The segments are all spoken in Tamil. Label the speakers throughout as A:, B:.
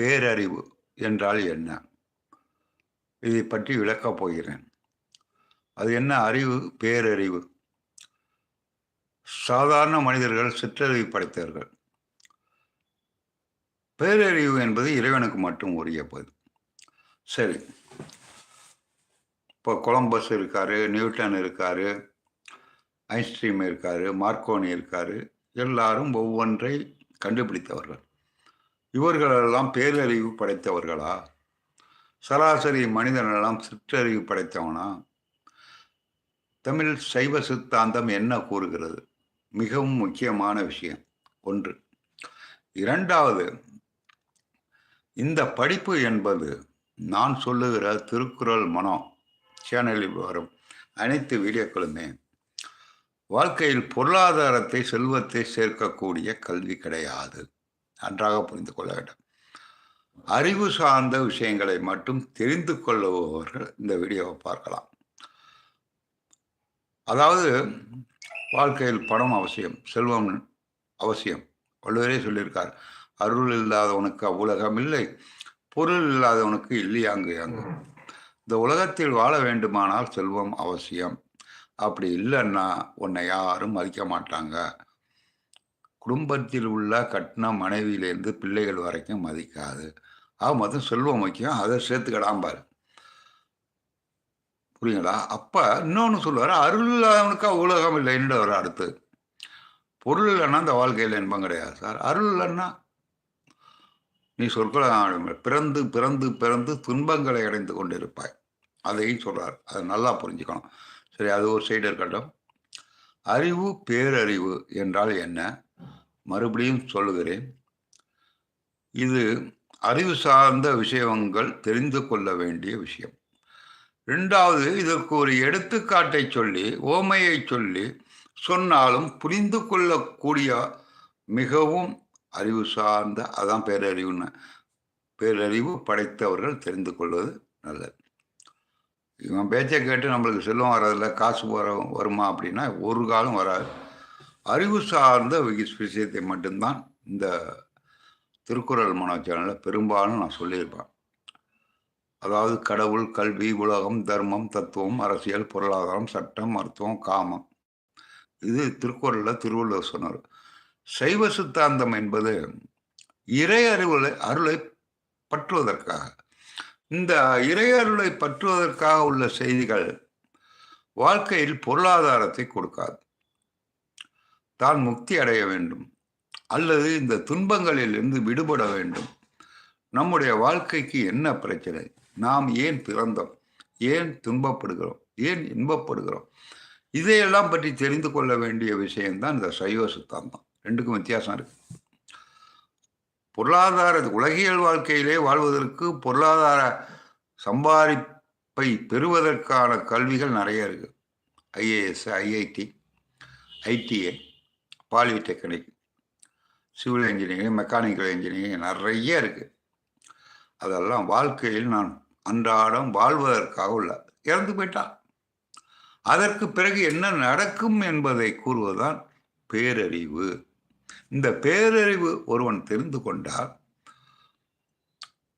A: பேரறிவு என்றால் என்ன? இதை பற்றி விளக்கப் போகிறேன். அது என்ன அறிவு? பேரறிவு. சாதாரண மனிதர்கள் சிற்றறிவு படைத்தவர்கள். பேரறிவு என்பது இறைவனுக்கு மட்டும் உரியப்பது சரி. இப்போ கொலம்பஸ் இருக்காரு நியூட்டன் இருக்காரு ஐன்ஸ்டீம் இருக்காரு மார்க்கோனி இருக்காரு எல்லாரும் ஒவ்வொன்றை கண்டுபிடித்தவர்கள். இவர்களெல்லாம் பேரறிவு படைத்தவர்களா? சராசரி மனிதனெல்லாம் சிற்றறிவு படைத்தவனா? தமிழ் சைவ சித்தாந்தம் என்ன கூறுகிறது? மிகவும் முக்கியமான விஷயம். ஒன்று. இரண்டாவது இந்த படிப்பு என்பது நான் சொல்லுகிற திருக்குறள் மனம் சேனலில் வரும் அனைத்து வீடியோக்களுமே வாழ்க்கையில் பொருளாதாரத்தை செல்வத்தை சேர்க்கக்கூடிய கல்வி கிடையாது. நன்றாக புரிந்து கொள்ள வேண்டும். அறிவு சார்ந்த விஷயங்களை மட்டும் தெரிந்து கொள்ளுபவர்கள் இந்த வீடியோவை பார்க்கலாம். அதாவது வாழ்க்கையில் பணம் அவசியம் செல்வம் அவசியம். வள்ளுவரே சொல்லியிருக்கார் அருள் இல்லாதவனுக்கு அவ்வுலகம் இல்லை பொருள் இல்லாதவனுக்கு இல்லையாங்கு அங்கு இந்த உலகத்தில் வாழ வேண்டுமானால் செல்வம் அவசியம். அப்படி இல்லைன்னா உன்னை யாரும் மதிக்க மாட்டாங்க. குடும்பத்தில் உள்ள கட்டின மனைவியிலேருந்து பிள்ளைகள் வரைக்கும் மதிக்காது. ஆக மொத்தம் செல்வம் முக்கியம். அதை சேர்த்துக்கிடாம்பாரு புரியுங்களா? அப்போ இன்னொன்னு சொல்லுவார் அருள் இல்லாதவனுக்கு உலகம் இல்லைன்னு வர அடுத்து. பொருள் இல்லைன்னா இந்த வாழ்க்கையில் இன்பம் கிடையாது சார். அருள் இல்லைன்னா நீ சொற்களை பிறந்து பிறந்து பிறந்து துன்பங்களை அடைந்து கொண்டிருப்பாய். அதையும் சொல்கிறார் அதை நல்லா புரிஞ்சுக்கணும். சரி அது ஒரு சைடு இருக்கட்டும். அறிவு பேரறிவு என்றால் என்ன? மறுபடியும் சொல்லுகிறேன். இது அறிவு சார்ந்த விஷயங்கள் தெரிந்து கொள்ள வேண்டிய விஷயம். ரெண்டாவது இதற்கு ஒரு எடுத்துக்காட்டை சொல்லி ஓமையை சொல்லி சொன்னாலும் புரிந்து கொள்ளக்கூடிய மிகவும் அறிவு சார்ந்த அதான் பேரறிவுன்னு பேரறிவு படைத்தவர்கள் தெரிந்து கொள்வது நல்லது. இவன் பேச்சை கேட்டு நம்மளுக்கு செல்வம் வர்றதில்ல காசு வர வருமா அப்படின்னா ஒரு காலம் வராது. அறிவு சார்ந்த விஷயத்தை மட்டும்தான் இந்த திருக்குறள் மனோ சேனலில் பெரும்பாலும் நான் சொல்லியிருப்பேன். அதாவது கடவுள் கல்வி உலகம் தர்மம் தத்துவம் அரசியல் பொருளாதாரம் சட்டம் மருத்துவம் காமம். இது திருக்குறளில் திருவள்ளுவர் சொன்னார். சைவ சித்தாந்தம் என்பது இறை அறிவுளை அருளை பற்றுவதற்காக. இந்த இறை அருளை பற்றுவதற்காக உள்ள செய்திகள் வாழ்க்கையில் பொருளாதாரத்தை கொடுக்காது. தான் முக்தி அடைய வேண்டும். அல்லது இந்த துன்பங்களில் இருந்து விடுபட வேண்டும். நம்முடைய வாழ்க்கைக்கு என்ன பிரச்சனை? நாம் ஏன் பிறந்தோம்? ஏன் துன்பப்படுகிறோம்? ஏன் இன்பப்படுகிறோம்? இதையெல்லாம் பற்றி தெரிந்து கொள்ள வேண்டிய விஷயம்தான் இந்த சைவ சித்தாந்தம். ரெண்டுக்கும் வித்தியாசம் இருக்கு. பொருளாதார உலகியல் வாழ்க்கையிலே வாழ்வதற்கு பொருளாதார சம்பாதிப்பை பெறுவதற்கான கல்விகள் நிறைய இருக்கு. IAS IIT ITI. Polytechnic civil engineering mechanical engineering நிறைய இருக்குது அதெல்லாம் வாழ்க்கையில் நான் அன்றாடம் வாழ்வதற்காக உள்ள இறந்து போயிட்டான் அதற்கு பிறகு என்ன நடக்கும் என்பதை கூறுவதுதான் பேரறிவு. இந்த பேரறிவு ஒருவன் தெரிந்து கொண்டால்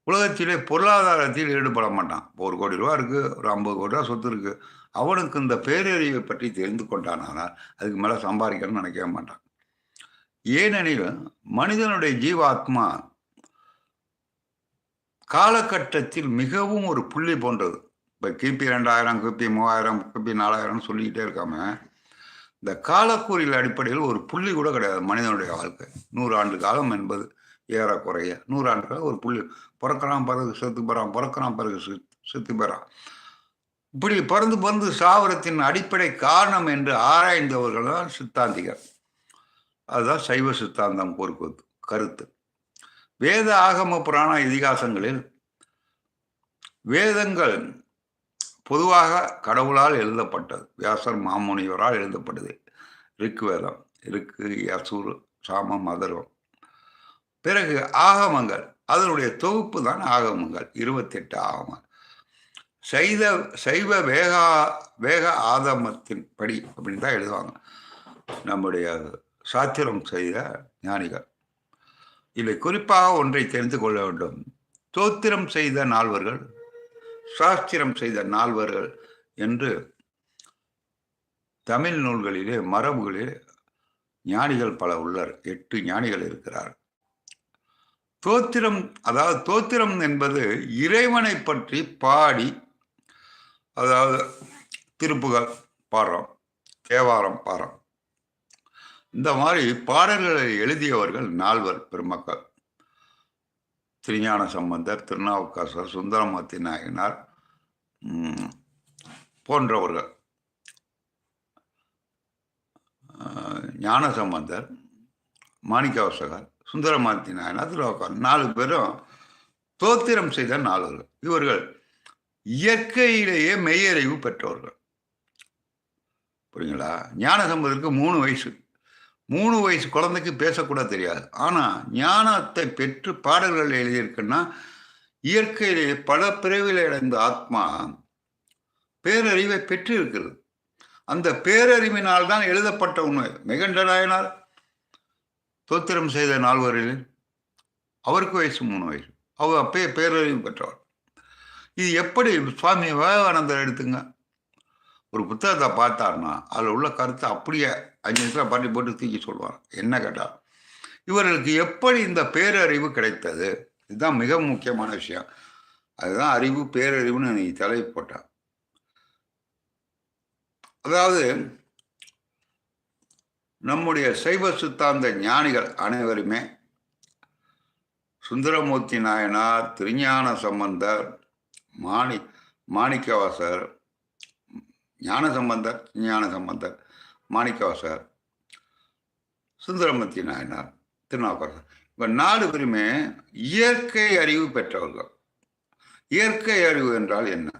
A: உலகத்திலே பொருளாதாரத்தில் ஈடுபட மாட்டான். ஒரு கோடி ரூபா இருக்குது ஒரு ஐம்பது கோடி ரூபா சொத்து இருக்குது அவனுக்கு இந்த பேரறிவை பற்றி தெரிந்து கொண்டானால் அதுக்கு மேலே சம்பாதிக்கணும்னு நினைக்கவே மாட்டான். ஏனெனில் மனிதனுடைய ஜீவாத்மா காலகட்டத்தில் மிகவும் ஒரு புள்ளி போன்றது. இப்போ கிபி ரெண்டாயிரம் கிபி மூவாயிரம் கிபி நாலாயிரம் சொல்லிக்கிட்டே இருக்காம இந்த காலக்கூறியல் அடிப்படையில் ஒரு புள்ளி கூட கிடையாது மனிதனுடைய வாழ்க்கை. நூறு ஆண்டு காலம் என்பது ஏறக்குறைய நூறு காலம் ஒரு புள்ளி. பிறக்கிறான் பிறகு செத்து பெறான் பிறக்கிறான் பிறகு செத்து பெறான். இப்படி பறந்து பறந்து சாவரத்தின் அடிப்படை காரணம் என்று ஆராய்ந்தவர்கள் தான் சித்தாந்திகள். அதுதான் சைவ சித்தாந்தம் பொறுப்பது கருத்து. வேத ஆகம புராண இதிகாசங்களில் வேதங்கள் பொதுவாக கடவுளால் எழுதப்பட்டது. வியாசர் மாமுனிவரால் எழுதப்பட்டது. ரிக்வேதம் ரிக்கு யசூர் சாமம் அதர்வம் பிறகு ஆகமங்கள் அதனுடைய தொகுப்பு தான் ஆகமங்கள் இருபத்தெட்டு ஆகமங்கள். சைத சைவ வேகா வேக ஆதமத்தின் படி அப்படின்னு தான் எழுதுவாங்க. நம்முடைய சாத்திரம் செய்த ஞானிகள். இதில் குறிப்பாக ஒன்றை தெரிந்து கொள்ள வேண்டும். தோத்திரம் செய்த நால்வர்கள் சாஸ்திரம் செய்த நால்வர்கள் என்று தமிழ் நூல்களிலே மரபுகளிலே ஞானிகள் பல உள்ளர். எட்டு ஞானிகள் இருக்கிறார் தோத்திரம் அதாவது தோத்திரம் என்பது இறைவனை பற்றி பாடி அதாவது திருப்புகள் பாடுறோம் தேவாரம் பாடுறோம். இந்த மாதிரி பாடல்களை எழுதியவர்கள் நால்வர் பெருமக்கள். திருஞான சம்பந்தர் திருநாவுக்கரசர் சுந்தரமூர்த்தி நாயனார் போன்றவர்கள். ஞான சம்பந்தர் மாணிக்கவசகர் சுந்தரமூர்த்தி நாயனார் திருவாக்கர் நாலு பேரும் தோத்திரம் செய்த நால்வர்கள். இவர்கள் இயற்கையிலேயே மெய்யறிவு பெற்றவர்கள் புரியுங்களா ஞான சம்பந்தருக்கு மூணு வயசு. மூணு வயசு குழந்தைக்கு பேசக்கூட தெரியாது. ஆனால் ஞானத்தை பெற்று பாடல்கள் எழுதியிருக்குன்னா இயற்கையிலேயே பல பிறவியில் அடைந்த ஆத்மா பேரறிவை பெற்று இருக்கிறது அந்த பேரறிவினால் தான் எழுதப்பட்ட உண்மை. மெகண்ட நாயனார் தோத்திரம் செய்த நால்வரில் அவருக்கு வயசு மூணு வயசு. அவர் அப்பயே பேரறிவு பெற்றவர். இது எப்படி? சுவாமி விவேகானந்தர் எடுத்துங்க. ஒரு புத்தகத்தை பார்த்தாருன்னா அதில் உள்ள கருத்தை அப்படியே அஞ்சு நிமிஷம் பண்ணி போட்டு தூக்கி சொல்லுவார். என்ன கேட்டால் இவர்களுக்கு எப்படி இந்த பேரறிவு கிடைத்தது? இதுதான் மிக முக்கியமான விஷயம். அதுதான் அறிவு பேரறிவுன்னு நீ தலை போட்டான் அதாவது நம்முடைய சைவ சித்தாந்த ஞானிகள் அனைவருமே சுந்தரமூர்த்தி நாயனார் திருஞான சம்பந்தர் மாணி மாணிக்கவாசர் ஞான சம்பந்தர் ஞான சம்பந்தர் மாணிக்கவாசர் சுந்தரமூர்த்தி நாயனார் திருநாவுக்கரசர். இப்போ நாலு பேருமே இயற்கை அறிவு பெற்றவர்கள். இயற்கை அறிவு என்றால் என்ன?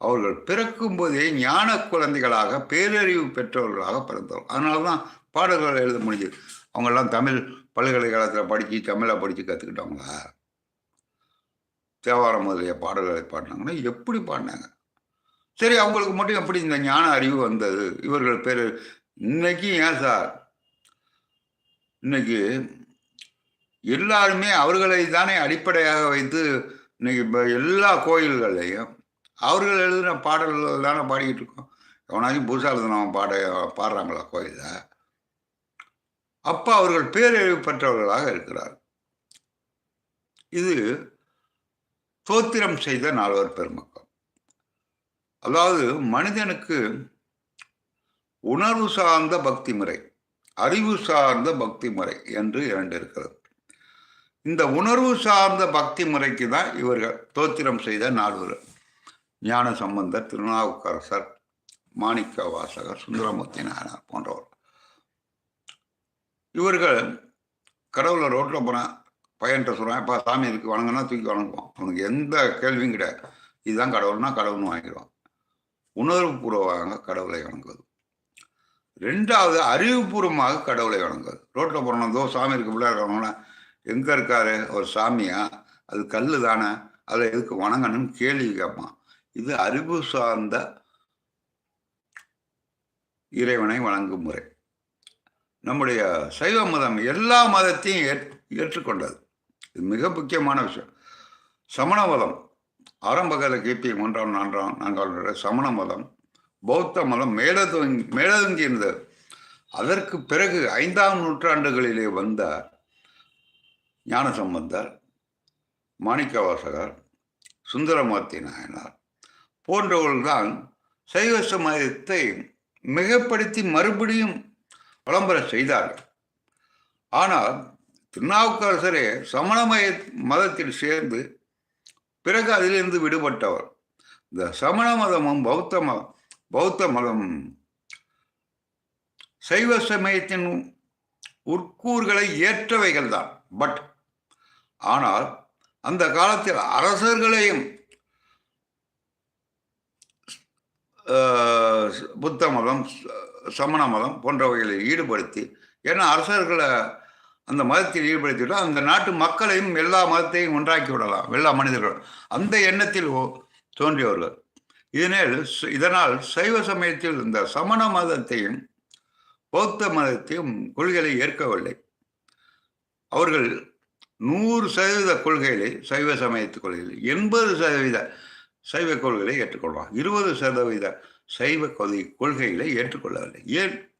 A: அவர்கள் பிறக்கும் போதே ஞான குழந்தைகளாக பேரறிவு பெற்றவர்களாக பிறந்தவர் அதனால தான் பாடல்கள் எழுத முடிஞ்சது. அவங்கெல்லாம் தமிழ் பல்கலைக்கழகத்தில் படித்து தமிழை படித்து கற்றுக்கிட்டவங்களா தேவாரம் முதலிய பாடல்களை பாடினாங்கன்னா எப்படி பாடினாங்க? சரி அவங்களுக்கு மட்டும் எப்படி இந்த ஞான அறிவு வந்தது? இவர்கள் பேர் இன்னைக்கு ஏன் சார்? இன்னைக்கு எல்லாருமே அவர்களை தானே அடிப்படையாக வைத்து இன்னைக்கு இப்போ எல்லா கோயில்கள்லையும் அவர்கள் எழுதின பாடல்கள் தானே பாடிக்கிட்டு இருக்கோம். எவனாச்சும் புதுசாக எழுதினவன் பாட பாடுறாங்களா கோயிலில்? அப்போ அவர்கள் பேரழிவு பெற்றவர்களாக இருக்கிறார் இது தோத்திரம் செய்த நால்வர் பெருமக்கள். அதாவது மனிதனுக்கு உணர்வு சார்ந்த பக்தி முறை அறிவு சார்ந்த பக்தி முறை என்று இரண்டு இருக்கிறது. இந்த உணர்வு சார்ந்த பக்தி முறைக்கு தான் இவர்கள் தோத்திரம் செய்த நால்வர். ஞான சம்பந்தர் திருநாவுக்கரசர் மாணிக்க வாசகர் சுந்தரமூர்த்தி நாயனார் போன்றவர். இவர்கள் கடவுளை ரோட்டில் போனால் பையன்கிட்ட சொல்கிறான் இப்போ சாமி இருக்கு வணங்கினா தூக்கி வணங்குவான். அவனுக்கு எந்த கேள்வியும் கிடையாது. இதுதான் கடவுள்னா கடவுள்னு வாங்கிடுவான். உணர்வுபூர்வமாக கடவுளை வணங்குவது. ரெண்டாவது அறிவுபூர்வமாக கடவுளை வணங்குவது. ரோட்டில் போனதோ சாமி இருக்கு பிள்ளை இருக்கிறவங்கள எங்கே இருக்காரு? ஒரு சாமியா? அது கல் தானே? அதில் எதுக்கு வணங்கணும்னு கேள்வி கேட்பான். இது அறிவு சார்ந்த இறைவனை வணங்கும் முறை. நம்முடைய சைவ மதம் எல்லா மதத்தையும் ஏற் ஏற்றுக்கொண்டது. மிக முக்கியமான விஷயம். சமண மதம். ஆரம்பகால கிபி மூன்றாம் நான்காம் நான்காம் சமண மதம். பௌத்த மதம் மேலதுங்கி மேலதுங்கி இருந்தது. அதற்கு பிறகு ஐந்தாம் நூற்றாண்டுகளிலே வந்த ஞான சம்பந்தர் மாணிக்கவாசகர் சுந்தரமூர்த்தி நாயனார் போன்றவர்கள்தான் சைவ சமயத்தை மிகப்படுத்தி மறுபடியும் விளம்பரம் செய்தார்கள். ஆனால் திருநாவுக்கரசரே சமணமய மதத்தில் சேர்ந்து பிறகு அதிலிருந்து விடுபட்டவர். இந்த சமண மதமும் பௌத்த மதம் பௌத்த மதம் சைவ சமயத்தின் உட்கூறுகளை ஏற்றவைகள் தான் பட் ஆனால் அந்த காலத்தில் அரசர்களையும் புத்த மதம் சமண மதம் போன்றவைகளில் ஈடுபடுத்தி ஏன்னா அரசர்களை அந்த மதத்தில் ஈடுபடுத்திவிட்டு அந்த நாட்டு மக்களையும் எல்லா மதத்தையும் ஒன்றாக்கி விடலாம் எல்லா மனிதர்களும். அந்த எண்ணத்தில் ஓ- தோன்றியவர்கள். இதனால் இதனால் சைவ சமயத்தில் இந்த சமண மதத்தையும் பௌத்த மதத்தையும் கொள்கைகளை ஏற்கவில்லை. அவர்கள் நூறு சதவீத கொள்கைகளை சைவ சமயத்து கொள்கைகளை எண்பது சதவீத சைவ கொள்கைகளை ஏற்றுக்கொள்வார் இருபது சதவீத சைவ கொள்கை கொள்கைகளை ஏற்றுக்கொள்ளவில்லை. ஏன்?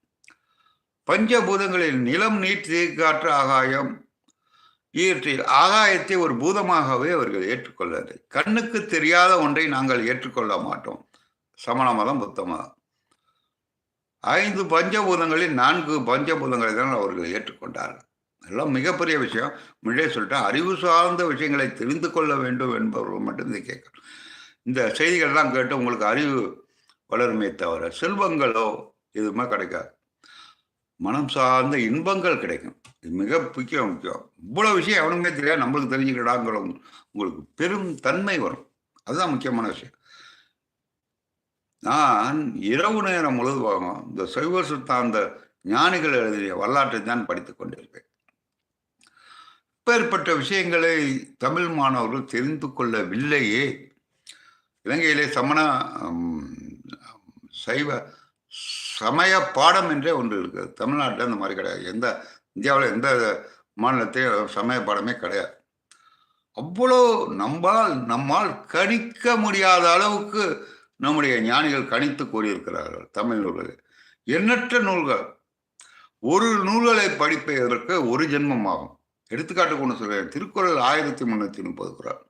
A: பஞ்சபூதங்களில் நிலம் நீர் காற்று ஆகாயம். இயற்றில் ஆகாயத்தை ஒரு பூதமாகவே அவர்கள் ஏற்றுக்கொள்ளவில்லை கண்ணுக்கு தெரியாத ஒன்றை நாங்கள் ஏற்றுக்கொள்ள மாட்டோம். சமண மதம் புத்த மதம் ஐந்து பஞ்சபூதங்களில் நான்கு பஞ்சபூதங்களை தான் அவர்கள் ஏற்றுக்கொண்டார்கள். எல்லாம் மிகப்பெரிய விஷயம். முன்னே சொல்லிட்டேன் அறிவு சார்ந்த விஷயங்களை தெரிந்து கொள்ள வேண்டும் என்பவர்கள் மட்டும் கேட்கணும். இந்த செய்திகள்லாம் கேட்டு உங்களுக்கு அறிவு வளருமே தவிர செல்வங்களோ எதுவுமே கிடைக்காது. மனம் சார்ந்த இன்பங்கள் கிடைக்கும். இது மிக முக்கியம் முக்கியம். இவ்வளோ விஷயம் எவனுமே தெரியாது. நம்மளுக்கு தெரிஞ்சுக்கிடாங்கிற உங்களுக்கு பெரும் தன்மை வரும். அதுதான் முக்கியமான விஷயம். நான் இரவு நேரம் முழுவதும் இந்த சைவ சித்தாந்த ஞானிகள் எழுதிய வரலாற்றை தான் படித்துக் கொண்டிருப்பேன். இப்பேற்பட்ட விஷயங்களை தமிழ் மாணவர்கள் தெரிந்து கொள்ளவில்லையே. இலங்கையிலே சமண சைவ சமய பாடம் என்றே ஒன்று இருக்குது தமிழ்நாட்டில் இந்த மாதிரி கிடையாது. எந்த இந்தியாவில் எந்த மாநிலத்தையும் சமய பாடமே கிடையாது. அவ்வளோ நம்மால் நம்மால் கணிக்க முடியாத அளவுக்கு நம்முடைய ஞானிகள் கணித்து கூறியிருக்கிறார்கள் தமிழ் நூல்கள். எண்ணற்ற நூல்கள். ஒரு நூல்களை படிப்பதற்கு ஒரு ஜென்மம் ஆகும். எடுத்துக்காட்டுக்கு ஒன்று சொல்கிறேன் திருக்குறள் ஆயிரத்தி முந்நூற்றி முப்பது குரல்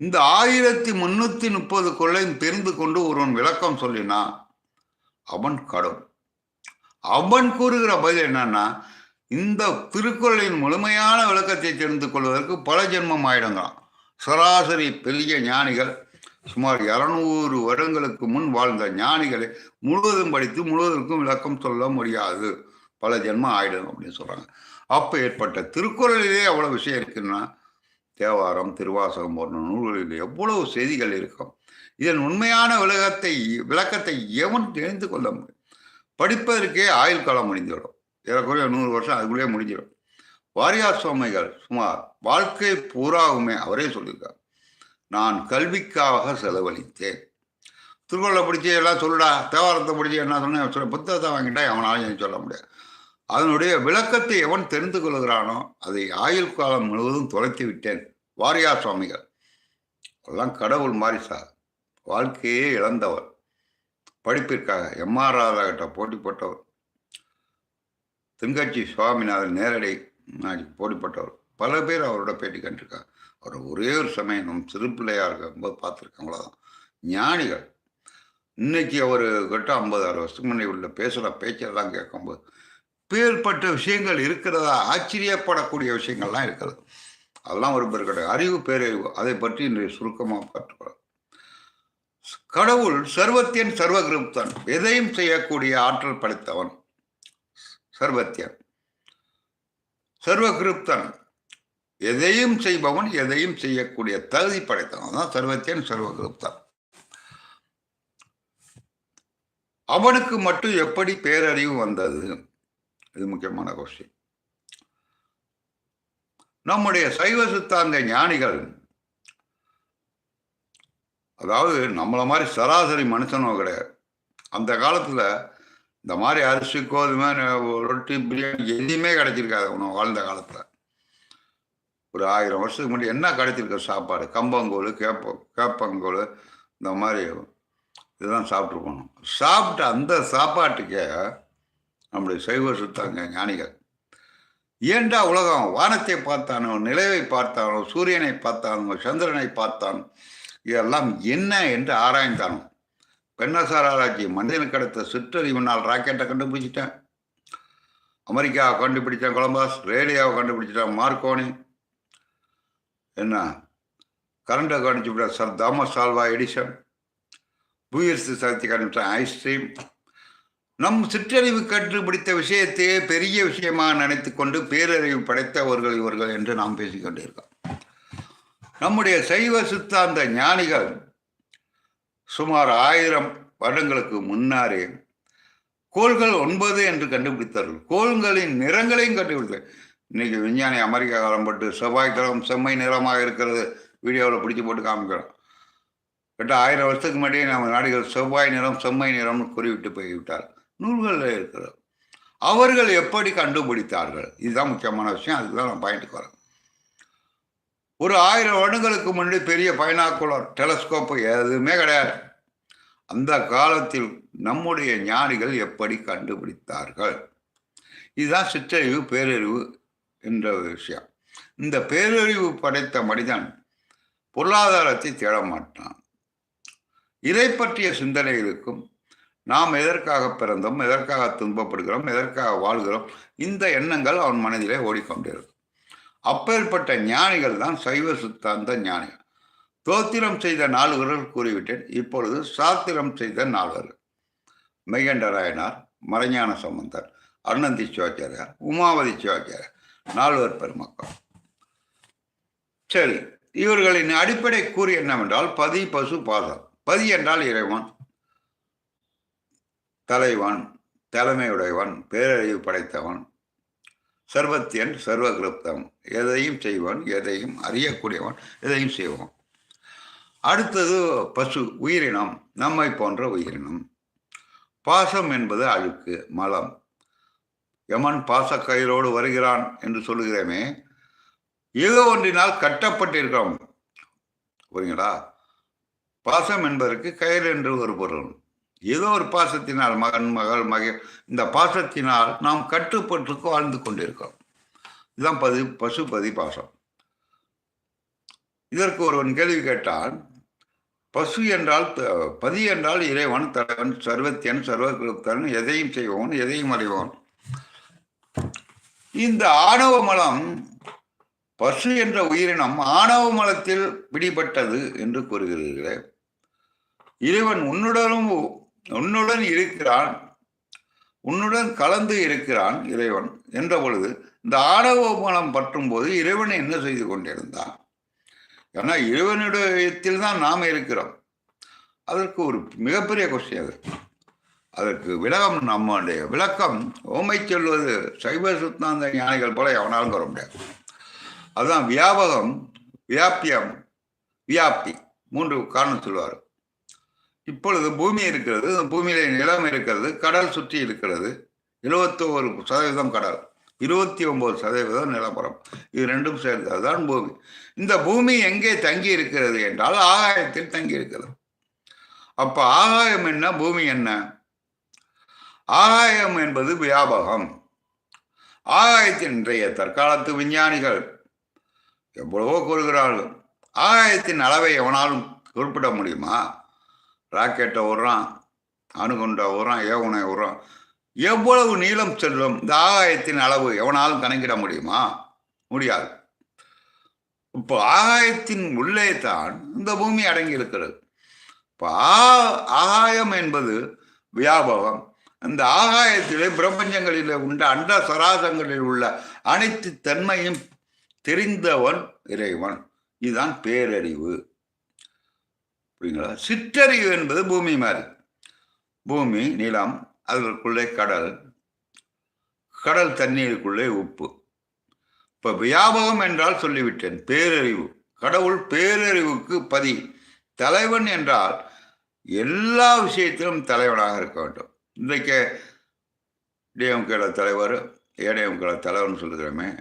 A: இந்த ஆயிரத்தி முன்னூற்றி முப்பது குரலையும் தெரிந்து கொண்டு ஒருவன் விளக்கம் சொல்லினா அவன் கடவுள் அவன் கூறுகிற பதில் என்னன்னா இந்த திருக்குறளின் முழுமையான விளக்கத்தை தெரிந்து கொள்வதற்கு பல ஜென்மம் ஆயிடுங்களாம். சராசரி பெரிய ஞானிகள் சுமார் இருநூறு வருடங்களுக்கு முன் வாழ்ந்த ஞானிகளை முழுவதும் படித்து முழுவதற்கும் விளக்கம் சொல்ல முடியாது. பல ஜென்மம் ஆயிடும் அப்படின்னு சொல்கிறாங்க அப்போ ஏற்பட்ட திருக்குறளிலே அவ்வளோ விஷயம் இருக்குன்னா தேவாரம் திருவாசகம் போன்ற நூல்களில் எவ்வளவு செய்திகள் இருக்கும். இதன் உண்மையான விளக்கத்தை விளக்கத்தை எவன் தெரிந்து கொள்ள முடியும்? படிப்பதற்கே ஆயுள் காலம் முடிந்துவிடும். ஏறக்குறைய நூறு வருஷம் அதுக்குள்ளேயே முடிஞ்சிடும். வாரியார் சுவாமிகள் சுமார் வாழ்க்கை பூராவுமே அவரே சொல்லியிருக்கார். நான் கல்விக்காக செலவழித்தேன். திருக்குறளை பிடிச்சி எல்லாம் சொல்லுடா தேவாரத்தை பிடிச்சி என்ன சொன்னேன் சொல்ல புத்தகத்தை வாங்கிட்டா எவனாலும் சொல்ல முடியாது. அதனுடைய விளக்கத்தை எவன் தெரிந்து கொள்கிறானோ அதை ஆயுள் காலம் முழுவதும் தொலைத்து விட்டேன். வாரியார் சுவாமிகள். எல்லாம் கடவுள் மாதிரி சார். வாழ்க்கையே இழந்தவர். படிப்பிற்காக எம்ஆர் ராதாகிட்ட போட்டி போட்டவர். தென்காட்சி சுவாமிநாதன் நேரடி போட்டிப்பட்டவர் பல பேர் அவரோட பேட்டி கண்டிருக்காங்க. அவர் ஒரே ஒரு சமயம் நம் சிறு பிள்ளையாக இருக்கும்போது பார்த்துருக்கேன் அவ்வளோதான் ஞானிகள். இன்னைக்கு அவர் கிட்ட ஐம்பது ஆறு வருஷத்துக்கு முன்னாடி உள்ள பேசுகிற பேச்செல்லாம் கேட்கும்போது பேர்பட்ட விஷயங்கள் இருக்கிறதா? ஆச்சரியப்படக்கூடிய விஷயங்கள்லாம் இருக்கிறது. அதெல்லாம் ஒரு பேர் கிடையாது. அறிவு பேரறிவு. அதை பற்றி இன்றைய சுருக்கமாக பார்த்துக்கலாம். கடவுள் சர்வத்தியன் சர்வகிருப்தன். எதையும் செய்யக்கூடிய ஆற்றல் படைத்தவன். சர்வத்தியன். சர்வகிருப்தன். எதையும் செய்பவன் எதையும் செய்யக்கூடிய தகுதி படைத்தவன். தான் சர்வத்தியன் சர்வகிருப்தன். அவனுக்கு மட்டும் எப்படி பேரறிவு வந்தது? இது முக்கியமான கொஸ்டின் நம்முடைய சைவ சித்தாந்த ஞானிகள் அதாவது நம்மளை மாதிரி சராசரி மனுஷனும் கிடையாது. அந்த காலத்தில் இந்த மாதிரி அரிசி கோதுமை ரொட்டி பிரியாணி எதுவுமே கிடைச்சிருக்காது உனக்கு வாழ்ந்த காலத்தில். ஒரு ஆயிரம் வருஷத்துக்கு முன்னாடி என்ன கிடைச்சிருக்க சாப்பாடு? கம்பங்கோல் கேப்ப கேப்பங்கோல் இந்த மாதிரி இதெல்லாம் சாப்பிட்ருக்கணும் சாப்பிட்ட அந்த சாப்பாட்டுக்கே நம்முடைய சைவ சுத்தாங்க ஞானிகள். ஏண்டா உலகம்? வானத்தை பார்த்தானோ நிலவை பார்த்தானோ சூரியனை பார்த்தானோ சந்திரனை பார்த்தான் இதெல்லாம் என்ன என்று ஆராய்ந்தானோ. பெண்ணசார் ஆராய்ச்சி மனிதனுக்கு கிடைத்த சிற்றறிவினால் ராக்கெட்டை கண்டுபிடிச்சிட்டேன். அமெரிக்காவை கண்டுபிடிச்சேன் கொலம்பாஸ் ரேடியோவை கண்டுபிடிச்சிட்டேன் மார்க்கோனி. என்ன? கரண்டை கண்டுபிடிச்ச சார் தாமஸ் ஆல்வா எடிசன். புயர்சு சக்தி கண்டுபிடிச்சான் ஐஸ்கிரீம் நம் சிற்றறிவு கண்டுபிடித்த விஷயத்தையே பெரிய விஷயமாக நினைத்து கொண்டு பேரறிவு படைத்தவர்கள் இவர்கள் என்று நாம் பேசிக்கொண்டிருக்கோம். நம்முடைய சைவ சித்தாந்த ஞானிகள் சுமார் ஆயிரம் வருடங்களுக்கு முன்னாரே கோள்கள் ஒன்பது என்று கண்டுபிடித்தார்கள். கோள்களின் நிறங்களையும் கண்டுபிடித்தார் இன்னைக்கு விஞ்ஞானி அமெரிக்கா காலம் பட்டு செவ்வாய் கிரகம் செம்மை நிறமாக இருக்கிறது. வீடியோவில் பிடிச்சி போட்டு காமிக்கிறோம் கிட்ட ஆயிரம் வருஷத்துக்கு முன்னாடியே நம்ம நாடுகள் செவ்வாய் நிறம் செம்மை நிறம்னு குறிவிட்டு போய்விட்டார் நூல்களில் இருக்கிறது. அவர்கள் எப்படி கண்டுபிடித்தார்கள்? இதுதான் முக்கியமான விஷயம். அதுக்கு தான் நான் பாயிண்ட்டுக்கு வரேன். ஒரு ஆயிரம் வருடங்களுக்கு முன்னாடி பெரிய பைனாக்குலர் டெலஸ்கோப்பு எதுவுமே கிடையாது. அந்த காலத்தில் நம்முடைய ஞானிகள் எப்படி கண்டுபிடித்தார்கள்? இதுதான் சிற்றறிவு பேரறிவு என்ற ஒரு விஷயம். இந்த பேரறிவு படைத்த மனிதன் பொருளாதாரத்தை தேட மாட்டான் இதை பற்றிய சிந்தனை இருக்கும் நாம் எதற்காக பிறந்தோம் எதற்காக துன்பப்படுகிறோம் எதற்காக வாழ்கிறோம் இந்த எண்ணங்கள் அவன் மனதிலே ஓடிக்கொண்டிருக்கும். அப்பேற்பட்ட ஞானிகள் தான் சைவ சித்தாந்த ஞானிகள். தோத்திரம் செய்த நால்வர்கள் கூறிவிட்டேன் இப்பொழுது சாத்திரம் செய்த நால்வர்கள் மெய்கண்டராயனார் மறைஞான சம்பந்தர் அருணந்தி சிவாச்சாரியார் உமாவதி சிவாச்சாரியார் நால்வர் பெருமக்கள். சரி இவர்களின் அடிப்படை கூறு என்னவென்றால் பதி பசு பாதம் பதி என்றால் இறைவன் தலைவன் தலைமையுடையவன் பேரழிவு படைத்தவன் சர்வத்தியன் சர்வகிருப்தம். எதையும் செய்வான் எதையும் அறியக்கூடியவன் எதையும் செய்வான் அடுத்தது பசு உயிரினம் நம்மை போன்ற உயிரினம். பாசம் என்பது அழுக்கு மலம். யமன் பாசக்கயிறோடு வருகிறான் என்று சொல்லுகிறேமே. ஏதோ ஒன்றினால் கட்டப்பட்டிருக்கிறோம். புரியுங்களா? பாசம் என்பதற்கு கயிறு என்று ஒரு பொருள். ஏதோ ஒரு பாசத்தினால் மகன் மகள் மக இந்த பாசத்தினால் நாம் கட்டுப்பட்டு வாழ்ந்து கொண்டிருக்கிறோம். இதுதான் பதி பசுபதி பாசம் இதற்கு ஒருவன் கேள்வி கேட்டால் பசு என்றால் பதி என்றால் இறைவன் தலைவன் சர்வத்தியன் சர்வகிருத்தன் எதையும் செய்வோன் எதையும் அறிவோன் இந்த ஆணவ மலம் பசு என்ற உயிரினம் ஆணவ மலத்தில் பிடிபட்டது என்று கூறுகிறீர்களே. இறைவன் உன்னுடனும் உன்னுடன் இருக்கிறான் உன்னுடன் கலந்து இருக்கிறான் இறைவன் என்ற பொழுது இந்த ஆணவ பற்றும் போது இறைவன் என்ன செய்து கொண்டிருந்தான்? ஏன்னா இறைவனுடையத்தில் தான் நாம் இருக்கிறோம். அதற்கு ஒரு மிகப்பெரிய கொஸ்டின் அது. அதற்கு விளக்கம் நம்முடைய விளக்கம் ஓமை சொல்வது சைவ சுத்தாந்த ஞானிகள் போல எவனாலும் வர முடியாது. அதுதான் வியாபகம் வியாபியம் வியாப்தி மூன்று காரணம் சொல்லுவார் இப்பொழுது பூமி இருக்கிறது பூமியில நிலம் இருக்கிறது கடல் சுற்றி இருக்கிறது. இருபத்தோரு சதவீதம் கடல் இருபத்தி ஒன்பது சதவீதம் நிலப்பரம் இது ரெண்டும் சேர்ந்ததுதான் பூமி. இந்த பூமி எங்கே தங்கி இருக்கிறது என்றால் ஆகாயத்தில் தங்கி இருக்கிறது. அப்ப ஆகாயம் என்ன பூமி என்ன? ஆகாயம் என்பது வியாபகம். ஆகாயத்தின் இன்றைய தற்காலத்து விஞ்ஞானிகள் எவ்வளவோ கூறுகிறார்கள். ஆகாயத்தின் அளவை எவனாலும் குறிப்பிட முடியுமா? ராக்கெட்டை விடுறான் அணுகுண்டை விடுறான் ஏவுனை விடுறான் எவ்வளவு நீளம் செல்லும் இந்த ஆகாயத்தின் அளவு எவனாலும் கணக்கிட முடியுமா? முடியாது. இப்போ ஆகாயத்தின் உள்ளே தான் இந்த பூமி அடங்கி இருக்கிறது. இப்போ ஆகாயம் என்பது வியாபகம். அந்த ஆகாயத்திலே பிரபஞ்சங்களில் உண்ட அண்ட சராசங்களில் உள்ள அனைத்து தன்மையும் தெரிந்தவன் இறைவன். இதுதான் பேரறிவு. புரியுங்களா? சிற்றறிவு என்பது பூமி மாதிரி. பூமி நிலம் அதற்குள்ளே கடல். கடல் தண்ணீருக்குள்ளே உப்பு. இப்போ வியாபகம் என்றால் சொல்லிவிட்டேன் பேரறிவு. கடவுள் பேரறிவுக்கு பதி. தலைவன் என்றால் எல்லா விஷயத்திலும் தலைவனாக இருக்க வேண்டும். இன்றைக்கு டிஎம்கேல தலைவர் ஏடிஎம்கேல தலைவர்னு சொல்லுகிறோமே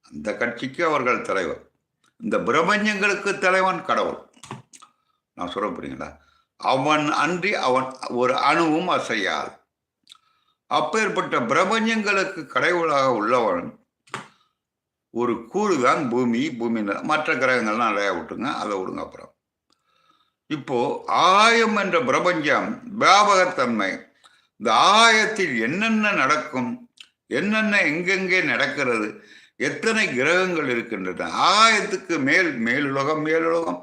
A: அந்த கட்சிக்கு அவர்கள் தலைவர். இந்த பிரபஞ்சங்களுக்கு தலைவன் கடவுள். நான் சொல்ல புரியுங்களா அவன் அன்றி அவன் ஒரு அணுவும் அசையாது. அப்பேற்பட்ட பிரபஞ்சங்களுக்கு கடவுளாக உள்ளவன் ஒரு கூறு தான் பூமி பூமி மற்ற கிரகங்கள்லாம் நிறையா விட்டுங்க அதை விடுங்க அப்புறம். இப்போ ஆயம் என்ற பிரபஞ்சம் வியாபகத்தன்மை இந்த ஆயத்தில் என்னென்ன நடக்கும் என்னென்ன எங்கெங்கே நடக்கிறது எத்தனை கிரகங்கள் இருக்கின்றன ஆயத்துக்கு மேல் மேலுலகம் மேலுலகம்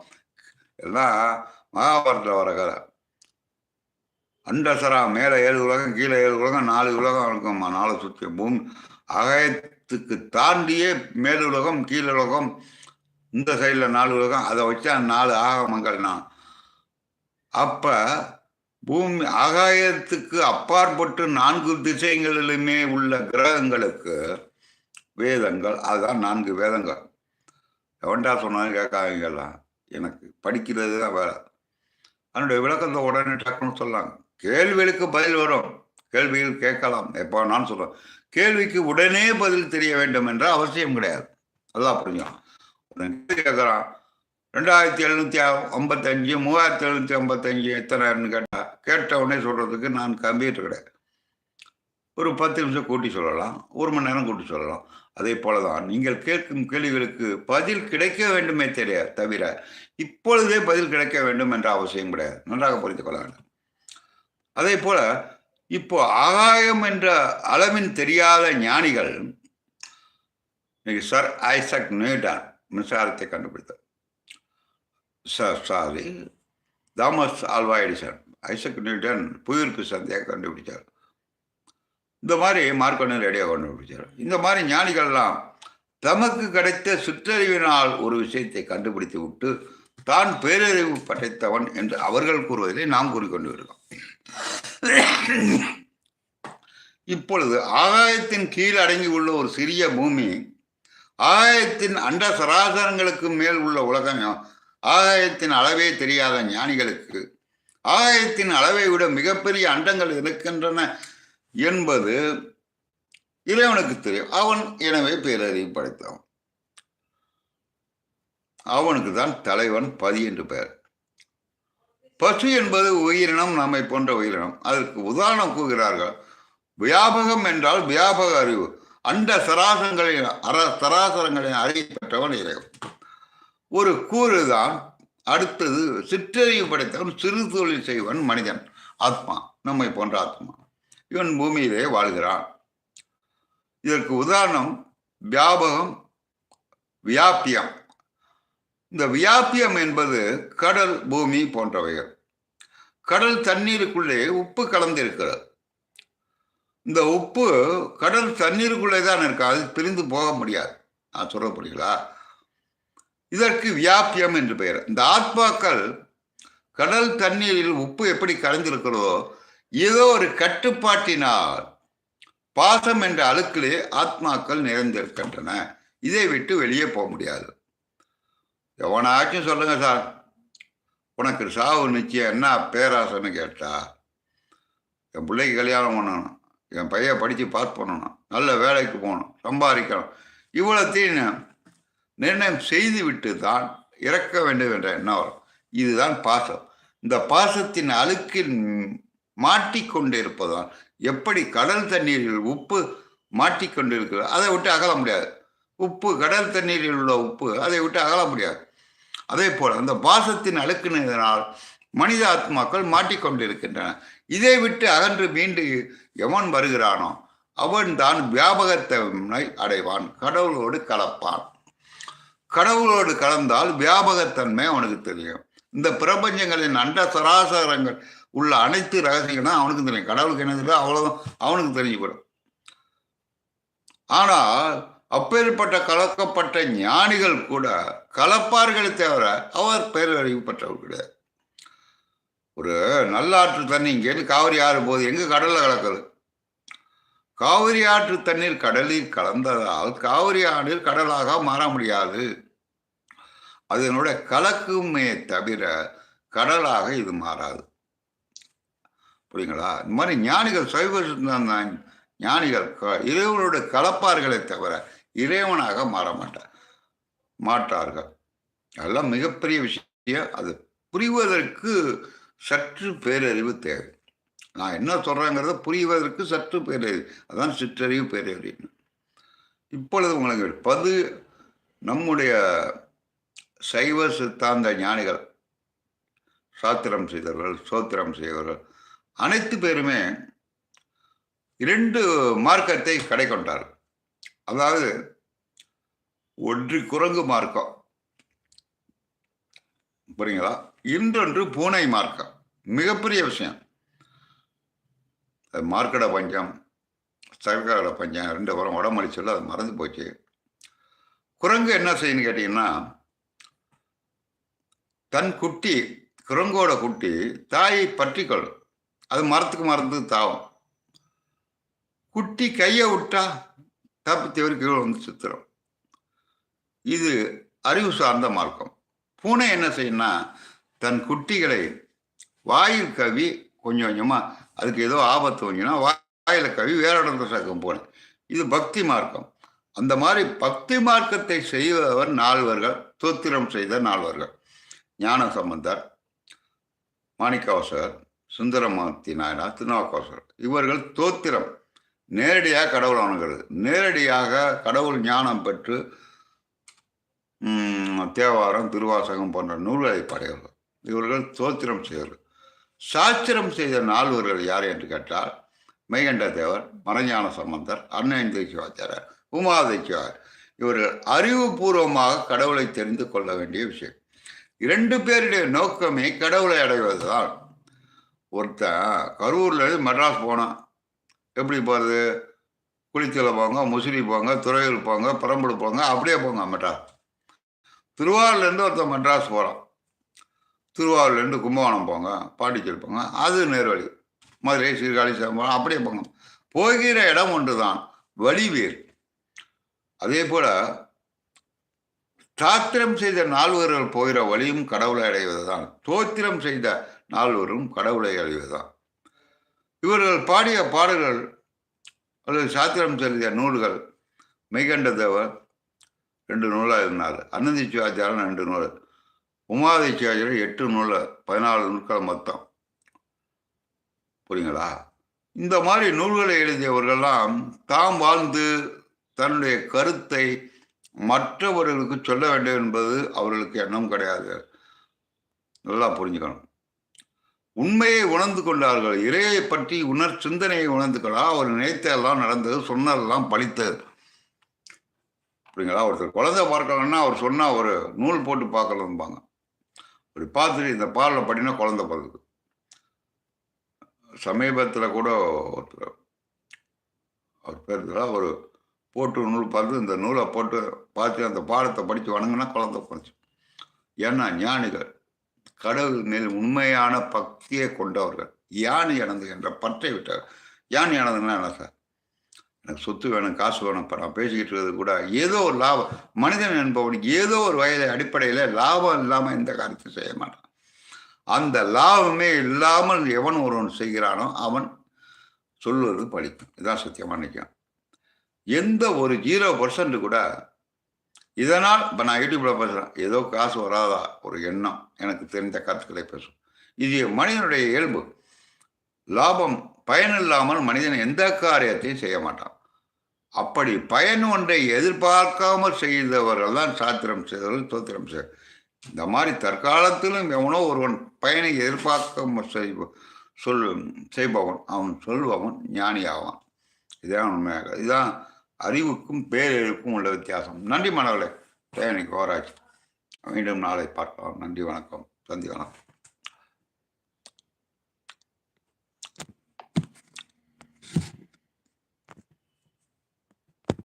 A: எல்லாம் மகாபாரத்தில் வர கதை. அண்டசரா மேலே ஏழு உலகம் கீழே ஏழு உலகம் நாலு உலகம் இருக்கும்மா. நாலு சுற்றி பூமி. அகயத்துக்கு தாண்டியே மேலுலகம் உலகம் இந்த சைடில் நாலு உலகம். அதை வச்சா நாலு ஆகமங்கள் நான். அப்போ பூமி ஆகாயத்துக்கு அப்பாற்பட்டு நான்கு திசைகளிலுமே உள்ள கிரகங்களுக்கு வேதங்கள். அதுதான் நான்கு வேதங்கள். எவன்டா சொன்னாலும் கேட்காதீங்கலாம் எனக்கு படிக்கிறது தான் வேலை அதனுடைய விளக்கத்தை உடனே டக்குன்னு சொல்லலாம் கேள்விகளுக்கு பதில் வரும். கேள்விகள் கேட்கலாம். எப்போ நான் சொல்கிறேன் கேள்விக்கு உடனே பதில் தெரிய வேண்டும் என்ற அவசியம் கிடையாது. அதான் புரிஞ்சுக்கலாம் கேட்குறான். ரெண்டாயிரத்தி எழுநூற்றி ஐம்பத்தஞ்சு மூவாயிரத்தி எழுநூற்றி ஐம்பத்தஞ்சு எத்தனைன்னு கேட்டால் கேட்ட உடனே சொல்கிறதுக்கு நான் கம்ப்யூட்டர் கிடையாது. ஒரு பத்து நிமிஷம் கூட்டி சொல்லலாம். ஒரு மணி நேரம் கூட்டி சொல்லலாம். அதே போலதான். நீங்கள் கேட்கும் கேள்விகளுக்கு பதில் கிடைக்க வேண்டுமே தெரியாது தவிர இப்பொழுதே பதில் கிடைக்க வேண்டும் என்ற அவசியம் கிடையாது. நன்றாக புரிந்து கொள்ள வேண்டும். அதே போல இப்போ ஆகாயம் என்ற அளவின் தெரியாத ஞானிகள் சர் ஐசக் நியூட்டன் மின்சாரத்தை கண்டுபிடித்தார். Sorry Thomas Alva Edison Isaac Newton புவியீர்ப்பு சந்தையை கண்டுபிடித்தார். இந்த மாதிரி மார்க்கொண்டு ரேடியோ கண்டுபிடிச்சார் இந்த மாதிரி ஞானிகள்லாம் தமக்கு கிடைத்த சுற்றறிவினால் ஒரு விஷயத்தை கண்டுபிடித்து விட்டு தான் பேரறிவு படைத்தவன் என்று அவர்கள் கூறுவதிலே நாம் கூறிக்கொண்டு வருகிறோம். இப்பொழுது ஆகாயத்தின் கீழ் அடங்கி உள்ள ஒரு சிறிய பூமி ஆகாயத்தின் அண்ட சராசரங்களுக்கு மேல் உள்ள உலகம் ஆகாயத்தின் அளவே தெரியாத ஞானிகளுக்கு ஆகாயத்தின் அளவை விட மிகப்பெரிய அண்டங்கள் இருக்கின்றன என்பது இறைவனுக்கு தெரியும். அவன் எனவே பேரறிவு படைத்தவன் அவனுக்கு தான் தலைவன் பதி என்று பெயர். பசு என்பது உயிரினம் நம்மை போன்ற உயிரினம். அதற்கு உதாரணம் கூறுகிறார்கள். வியாபகம் என்றால் வியாபக அறிவு. அண்ட சராசரங்களின் அர சராசரங்களின் அறிவை பெற்றவன் இறைவன். ஒரு கூறு தான் அடுத்தது சிற்றறிவு படைத்தவன் சிறு தொழில் செய்வன் மனிதன் ஆத்மா நம்மை போன்ற ஆத்மா. இவன் பூமியிலே வாழ்கிறான். இதற்கு உதாரணம் வியாபகம் வியாபியம் இந்த வியாபியம் என்பது கடல் பூமி போன்றவைகள். கடல் தண்ணீருக்குள்ளே உப்பு கலந்திருக்கிறது. இந்த உப்பு கடல் தண்ணீருக்குள்ளே தான் இருக்கு? அது பிரிந்து போக முடியாது. நான் சொல்ல புரியுங்களா இதற்கு வியாபியம் என்று பெயர். இந்த ஆத்மாக்கள் கடல் தண்ணீரில் உப்பு எப்படி கலந்திருக்கிறதோ ஏதோ ஒரு கட்டுப்பாட்டினால் பாசம் என்ற அழுக்கிலே ஆத்மாக்கள் நிறைந்திருக்கின்றன. இதை விட்டு வெளியே போக முடியாது. எவனாச்சும் சொல்லுங்க சார் உனக்கு சாவு நிச்சயம் என்ன பேராசைன்னு கேட்டா என் பிள்ளைக்கு கல்யாணம் பண்ணணும் என் பையன் படித்து பாஸ் பண்ணணும் நல்ல வேலைக்கு போகணும் சம்பாதிக்கணும். இவ்வளோத்தையும் நிர்ணயம் செய்து விட்டு தான் இறக்க வேண்டும் என்ற எண்ணம் வரும். இதுதான் பாசம். இந்த பாசத்தின் அழுக்கின் மாட்டிக்கொண்டிருப்பதால் எப்படி கடல் தண்ணீரில் உப்பு மாட்டிக்கொண்டிருக்கிறது? அதை விட்டு அகல முடியாது. உப்பு கடல் தண்ணீரில் உள்ள உப்பு அதை விட்டு அகல முடியாது. அதே போல் அந்த பாசத்தின் அழுக்குனதனால் மனித ஆத்மாக்கள் மாட்டிக்கொண்டிருக்கின்றன. இதை விட்டு அகன்று மீண்டு எவன் வருகிறானோ அவன் தான் வியாபகத்தன்மை அடைவான். கடவுளோடு கலப்பான். கடவுளோடு கலந்தால் வியாபகத்தன்மை அவனுக்கு தெரியும். இந்த பிரபஞ்சங்களின் அண்ட சராசரங்கள் உள்ள அனைத்து ரகசியங்களும் அவனுக்கும் தெரியும். கடவுளுக்கு என்ன தெரியும் அவ்வளவுதான் அவனுக்கு போயிடும். ஆனால் அப்பேற்பட்ட கலக்கப்பட்ட ஞானிகள் கூட கலப்பார்களே தவிர அவர் பேரறிவு பெற்றவர் கிடையாது. ஒரு நல்லாற்று தண்ணி இங்கேருந்து காவிரி ஆறு போது எங்கே கடலில் கலக்குது? காவிரி ஆற்று தண்ணீர் கடலில் கலந்ததால் காவிரி ஆற்றில் கடலாக மாற முடியாது. அதனுடைய கலக்குமே தவிர கடலாக இது மாறாது. புரியுங்களா இந்த மாதிரி ஞானிகள் சைவ சித்தாந்த ஞானிகள் இறைவனுடைய கலப்பார்களை தவிர இறைவனாக மாற மாட்டார். மாட்டார்கள். அதெல்லாம் மிகப்பெரிய விஷயம். அது புரிவதற்கு சற்று பேரறிவு தேவை. நான் என்ன சொல்கிறேங்கிறத புரிவதற்கு சற்று பேரறிவு. அதான் சிற்றறிவு பேரறிவு. இப்பொழுது உங்களுக்கு பது நம்முடைய சைவ சித்தாந்த ஞானிகள் சாத்திரம் செய்தவர்கள் சோத்திரம் செய்தவர்கள் அனைத்து பேருமே இரண்டு மார்க்கத்தை கடை கொண்டார் அதாவது ஒன்று குரங்கு மார்க்கம். புரியுங்களா இன்றொன்று பூனை மார்க்கம். மிகப்பெரிய விஷயம். மார்க்கட பஞ்சம் சர்க்கர பஞ்சம் ரெண்டு வரம். உடம்படி அது மறந்து போச்சு. குரங்கு என்ன செய்யணும்னு கேட்டிங்கன்னா தன் குட்டி குரங்கோட குட்டி தாயை பற்றிக்கொள்ளும். அது மரத்துக்கு மரத்துக்கு தாவும். குட்டி கையை விட்டா தப்பு தவறி கீழே வந்து சுத்துறோம் இது அறிவு சார்ந்த மார்க்கம். பூனை என்ன செய்யணும்னா தன் குட்டிகளை வாயில் கவி கொஞ்சம் கொஞ்சமாக அதுக்கு ஏதோ ஆபத்து வந்துச்சுன்னா வாயில கவி வேற இடத்துல சக்கம் போனேன் இது பக்தி மார்க்கம். அந்த மாதிரி பக்தி மார்க்கத்தை செய்தவர் நால்வர்கள் தோத்திரம் செய்த நால்வர்கள். ஞான சம்பந்தர் மாணிக்கவாசகர் சுந்தரமூர்த்தி நாயனார் திருநாவுக்கவாசகர் இவர்கள் தோத்திரம். நேரடியாக கடவுள் அணுகிறது நேரடியாக கடவுள் ஞானம் பெற்று தேவாரம் திருவாசகம் போன்ற நூல்களை படையவர் இவர்கள் தோத்திரம் செய்தவர்கள் சாஸ்திரம் செய்த நால்வர்கள் யார் என்று கேட்டால் மெய்கண்ட தேவர் மரஞான சம்பந்தர் அன்னையந்தை சிவாச்சாரியர் உமாதை சிவார் இவர்கள் அறிவுபூர்வமாக கடவுளை தெரிந்து கொள்ள வேண்டிய விஷயம். இரண்டு பேருடைய நோக்கமே கடவுளை அடைவதுதான். ஒருத்தன் கரூர்லேருந்து மெட்ராஸ் போனான். எப்படி போகிறது குளித்தலை போங்க முசிறி போங்க துறையூர் போங்க பெரம்பலூர் போங்க அப்படியே போங்க மெட்ராஸ். திருவாரூர்லேருந்து ஒருத்தன் மெட்ராஸ் போகிறான் திருவாரூர்லேருந்து கும்பகோணம் போங்க பாண்டிச்சேரி போங்க அது நேர்வழி. மதுரை சீர்காழி சேம்பரம் அப்படியே போங்க. போகிற இடம் ஒன்று தான் வழிவேர் அதே போல சாத்திரம் செய்த நால்வர்கள் போகிற வழியும் கடவுளை அடைவது தான் தோத்திரம் செய்த நால்வரும் கடவுளை அறிவதுதான். இவர்கள் பாடிய பாடல்கள் அல்லது சாத்திரம் செலுத்திய நூல்கள் மெய்கண்ட தேவர் ரெண்டு நூலாக இருந்தார். அன்னந்தி சிவாச்சாரன் ரெண்டு நூல் உமாதி சிவாச்சாரன் எட்டு நூல் பதினாலு நூல்கள் மொத்தம். புரியுங்களா? இந்த மாதிரி நூல்களை எழுதியவர்கள்லாம் தாம் வாழ்ந்து தன்னுடைய கருத்தை மற்றவர்களுக்கு சொல்ல வேண்டும் என்பது அவர்களுக்கு எண்ணம் கிடையாது. நல்லா புரிஞ்சுக்கணும். உண்மையை உணர்ந்து கொண்டார்கள் இறையை பற்றி உணர் சிந்தனையை உணர்ந்து கொண்டா அவர் நினைத்தெல்லாம் நடந்தது சொன்னதெல்லாம் பழித்தது. அப்படிங்களா ஒருத்தர் குழந்தை பார்க்கலன்னா அவர் சொன்னால் ஒரு நூல் போட்டு பார்க்கலம்பாங்க. அப்படி பார்த்துட்டு இந்த பாலில் படினா குழந்தை பிறகு சமீபத்தில் கூட ஒருத்தர் அவர் பேர் ஒரு போட்டு நூல் பார்த்து இந்த நூலை போட்டு பார்த்து அந்த பாடத்தை படித்து வணங்கினா குழந்தை பிறந்துச்சு. ஏன்னா ஞானிகள் கடவுள் மேல் உண்மையான பக்தியை கொண்டவர்கள். யானை எனது என்ற பற்றை விட்டார் யானை எனதுன்னா என்ன சார்? எனக்கு சொத்து வேணும் காசு வேணும் இப்போ நான் பேசிக்கிட்டு இருக்கிறது கூட ஏதோ ஒரு லாபம். மனிதன் என்பவனுக்கு ஏதோ ஒரு வயது அடிப்படையில் லாபம் இல்லாமல் எந்த காரியத்தை செய்ய மாட்டான். அந்த லாபமே இல்லாமல் எவன் ஒருவன் செய்கிறானோ அவன் சொல்வது படித்தான் இதான் சத்தியமாக நிற்கும் எந்த ஒரு ஜீரோ பர்சன்ட் கூட இதனால் இப்போ நான் யூடியூப்ல பேசுகிறேன் ஏதோ காசு வராதா? ஒரு எண்ணம். எனக்கு தெரிந்த கருத்துக்களை பேசும் இது மனிதனுடைய இயல்பு. லாபம் பயனில்லாமல் மனிதன் எந்த காரியத்தையும் செய்ய மாட்டான். அப்படி பயன் ஒன்றை எதிர்பார்க்காமல் செய்தவர்கள் தான் சாத்திரம் செய்தவர்கள் தோத்திரம் செய்ய இந்த மாதிரி தற்காலத்திலும் எவனோ ஒருவன் பயனை எதிர்பார்க்க செய்வ சொல் செய்பவன். அவன் சொல்பவன் ஞானி ஆவான் இதான் உண்மையாக. இதுதான் அறிவுக்கும் பேரறிவுக்கும் உள்ள வித்தியாசம். நன்றி மாணவர்களே. தேவனிக்கு ஓராட்சி மீண்டும் நாளை பார்க்கலாம். நன்றி வணக்கம். நன்றி வணக்கம்.